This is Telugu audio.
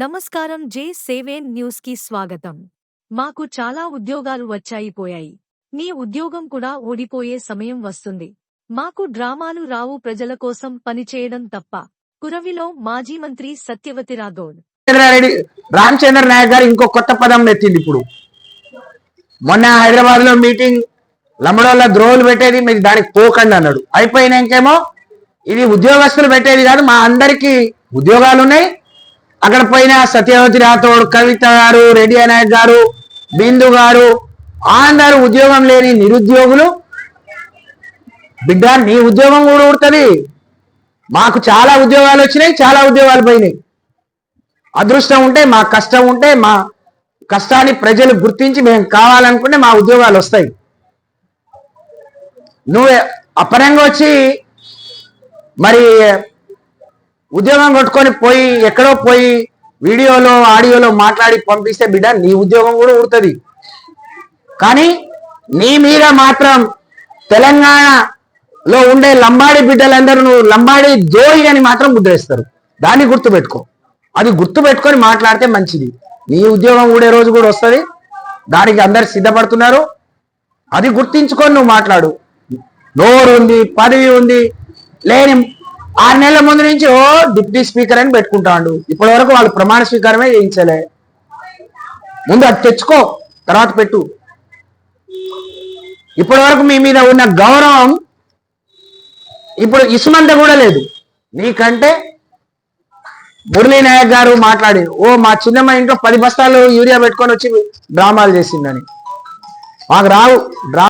నమస్కారం జే సేవేన్ న్యూస్కి స్వాగతం. మాకు చాలా ఉద్యోగాలు వచ్చాయి పోయాయి. నీ ఉద్యోగం కూడా ఓడిపోయే సమయం వస్తుంది. మాకు డ్రామాలు రావు ప్రజల కోసం పనిచేయడం తప్ప. కురవిలో మాజీ మంత్రి సత్యవతి రాఘోడ్ రామచంద్ర నాయక్ గారు ఇంకో కొత్త పదం ఎత్తింది ఇప్పుడు. మొన్న హైదరాబాద్లో మీటింగ్ లమ్మడోళ్ళ ద్రోహులు పెట్టేది మీరు దానికి పోకండి అన్నాడు. అయిపోయినాకేమో ఇది ఉద్యోగస్తులు పెట్టేది కాదు మా అందరికి ఉద్యోగాలు ఉన్నాయి అక్కడ పోయిన సత్యవతి రాథోడ్ కవిత గారు రెడ్డి నాయక్ గారు బిందు గారు అందరు ఉద్యోగం లేని నిరుద్యోగులు. బిడ్డ నీ ఉద్యోగం కూడా ఉడుతుంది మాకు చాలా ఉద్యోగాలు వచ్చినాయి చాలా ఉద్యోగాలు పోయినాయి. అదృష్టం ఉంటే మా కష్టం ఉంటే మా కష్టాన్ని ప్రజలు గుర్తించి మేము కావాలనుకుంటే మా ఉద్యోగాలు వస్తాయి. నువ్వు అపరంగా వచ్చి మరి ఉద్యోగం కొట్టుకొని పోయి ఎక్కడో పోయి వీడియోలో ఆడియోలో మాట్లాడి పంపిస్తే బిడ్డ నీ ఉద్యోగం కూడా ఉడుతుంది. కానీ నీ మీద మాత్రం తెలంగాణలో ఉండే లంబాడి బిడ్డలందరూ నువ్వు లంబాడి జోయి అని మాత్రం ముద్రేస్తారు. దాన్ని గుర్తుపెట్టుకో. అది గుర్తుపెట్టుకొని మాట్లాడితే మంచిది. నీ ఉద్యోగం ఊడే రోజు కూడా వస్తుంది. దానికి అందరు సిద్ధపడుతున్నారు. అది గుర్తించుకొని నువ్వు మాట్లాడు. నోరు ఉంది పదవి ఉంది లేని ఆరు నెలల ముందు నుంచి ఓ డిప్యూటీ స్పీకర్ అని పెట్టుకుంటాడు. ఇప్పటి వరకు వాళ్ళు ప్రమాణ స్వీకారమే చేయించలే. ముందు అది తెచ్చుకో తర్వాత పెట్టు. ఇప్పటి వరకు మీ మీద ఉన్న గౌరవం ఇప్పుడు ఇసుమంత కూడా లేదు. నీకంటే మురళీ నాయక్ గారు మాట్లాడి ఓ మా చిన్నమ్మ ఇంట్లో పది బస్తాలు యూరియా పెట్టుకొని వచ్చి డ్రామాలు చేసిందని. మాకు రావు డ్రా